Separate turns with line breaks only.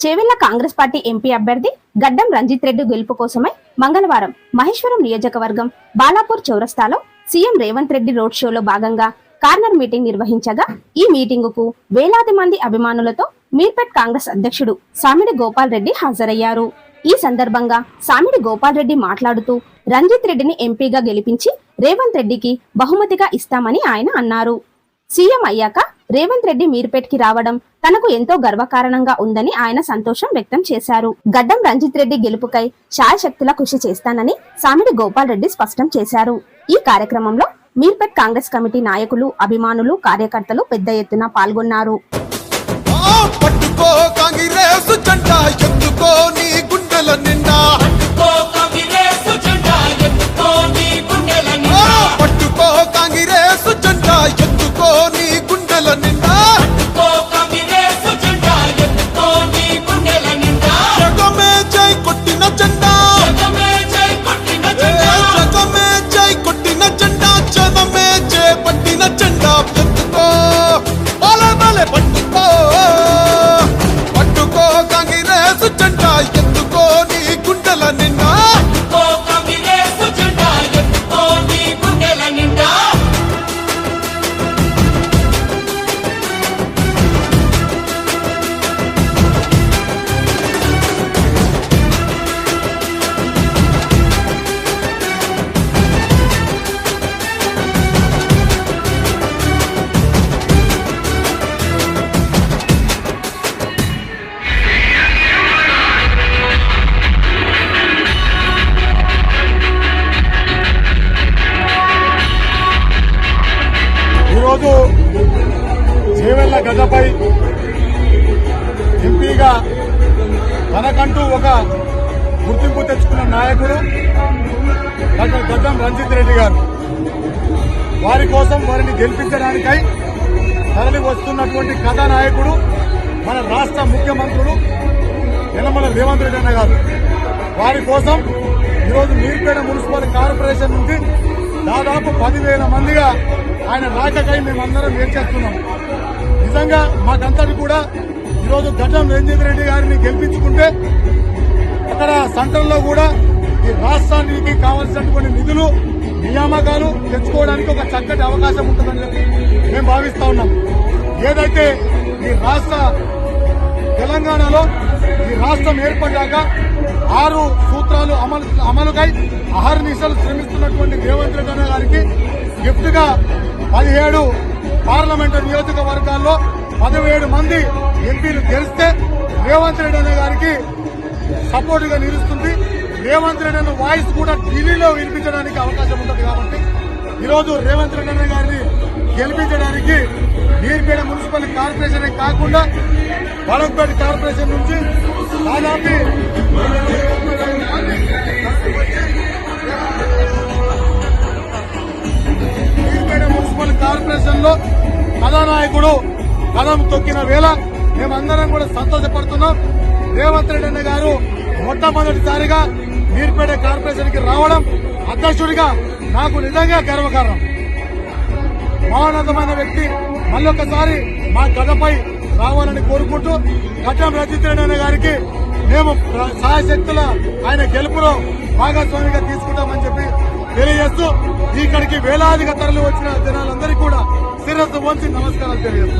Chevella Congress party MP అభ్యర్థి గడ్డం రంజిత్ రెడ్డి గెలుపు కోసమై మంగళవారం మహేశ్వరం నియోజకవర్గం బాలాపూర్ చౌరస్తాలో సీఎం రేవంత్ రెడ్డి రోడ్ షోలో భాగంగా కార్నర్ మీటింగ్ నిర్వహించగా ఈ మీటింగుకు వేలాది మంది అభిమానులతో మీర్పేట్ కాంగ్రెస్ అధ్యక్షుడు సామిడి గోపాల్ రెడ్డి హాజరయ్యారు. ఈ సందర్భంగా సామిడి గోపాల్ రెడ్డి మాట్లాడుతూ రంజిత్ రెడ్డిని ఎంపీగా గెలిపించి రేవంత్ రెడ్డికి బహుమతిగా ఇస్తామని ఆయన అన్నారు. సీఎం అయ్యాక రేవంత్ రెడ్డి మీర్పేట్కి రావడం తనకు ఎంతో గర్వకారణంగా ఉందని ఆయన సంతోషం వ్యక్తం చేశారు. గడ్డం రంజిత్ రెడ్డి గెలుపుకై శాయశక్తుల కృషి చేస్తానని సామిడి గోపాల్ రెడ్డి స్పష్టం చేశారు. ఈ కార్యక్రమంలో మీర్పేట్ కాంగ్రెస్ కమిటీ నాయకులు అభిమానులు కార్యకర్తలు పెద్ద ఎత్తున పాల్గొన్నారు.
పట్టుకో కాంగ్రెస్ జెండా ఎత్తుకో నీ గుండెల నిండా.
చేవెళ్ళ గజపై ఎంపీగా తనకంటూ ఒక గుర్తింపు తెచ్చుకున్న నాయకుడు డాక్టర్ గడ్డం రంజిత్ రెడ్డి గారు. వారి కోసం వారిని గెలిపించడానికై తరలి వస్తున్నటువంటి కథానాయకుడు మన రాష్ట్ర ముఖ్యమంత్రులు యనమల రేవంత్ రెడ్డి అన్న గారు. వారి కోసం ఈరోజు నీరుపేట మున్సిపల్ కార్పొరేషన్ నుంచి దాదాపు పదివేల మందిగా ఆయన రాకకై మేమందరం ఏం చేస్తున్నాం? నిజంగా మాకంతటి కూడా ఈరోజు గడ్డం రంజిత్ రెడ్డి గారిని గెలిపించుకుంటే అక్కడ సెంటర్లో కూడా ఈ రాష్ట్రానికి కావాల్సినటువంటి నిధులు నియామకాలు తెచ్చుకోవడానికి ఒక చక్కటి అవకాశం ఉంటుందని చెప్పి మేము భావిస్తా ఉన్నాం. ఏదైతే ఈ రాష్ట్ర తెలంగాణలో ఈ రాష్ట్రం ఏర్పడ్డాక ఆరు సూత్రాలు అమలు అమలుకై అహర్నిశలు శ్రమిస్తున్నటువంటి రేవంత్ రెడ్డి గారికి గిఫ్ట్గా పదిహేడు పార్లమెంటు నియోజకవర్గాల్లో పదిహేడు మంది ఎంపీలు గెలిస్తే రేవంత్ రెడ్డి అనే గారికి సపోర్ట్గా నిలుస్తుంది. రేవంత్ రెడ్డి అనే వాయిస్ కూడా ఢిల్లీలో వినిపించడానికి అవకాశం ఉంటుంది కాబట్టి ఈరోజు రేవంత్ రెడ్డి అనే గారిని గెలిపించడానికి నీర్పేట మున్సిపల్ కార్పొరేషన్ కాకుండా వరంపేట కార్పొరేషన్ నుంచి దాదాపు కార్పొరేషన్ కథానాయకుడు కథం తొక్కిన వేళ మేమందరం కూడా సంతోషపడుతున్నాం. రేవంత్ రెడ్డి అన్న గారు మొట్టమొదటిసారిగా మీర్పేట కార్పొరేషన్కి రావడం అధ్యక్షుడిగా నాకు నిజంగా గర్వకారణం. మహోన్నతమైన వ్యక్తి. మళ్ళొకసారి మా కథపై రావాలని కోరుకుంటూ గడ్డం రజిత్ గారికి మేము సహాయశక్తుల ఆయన గెలుపులో భాగస్వామిగా తీసుకుంటామని చెప్పి తెలియజేస్తూ ఇక్కడికి వేలాదిగా తరలి వచ్చిన జనాలందరికీ కూడా ಸಿರದ್ದು ಒಂಚಿ ನಮಸ್ಕಾರ ಅಂತ ಹೇಳಿ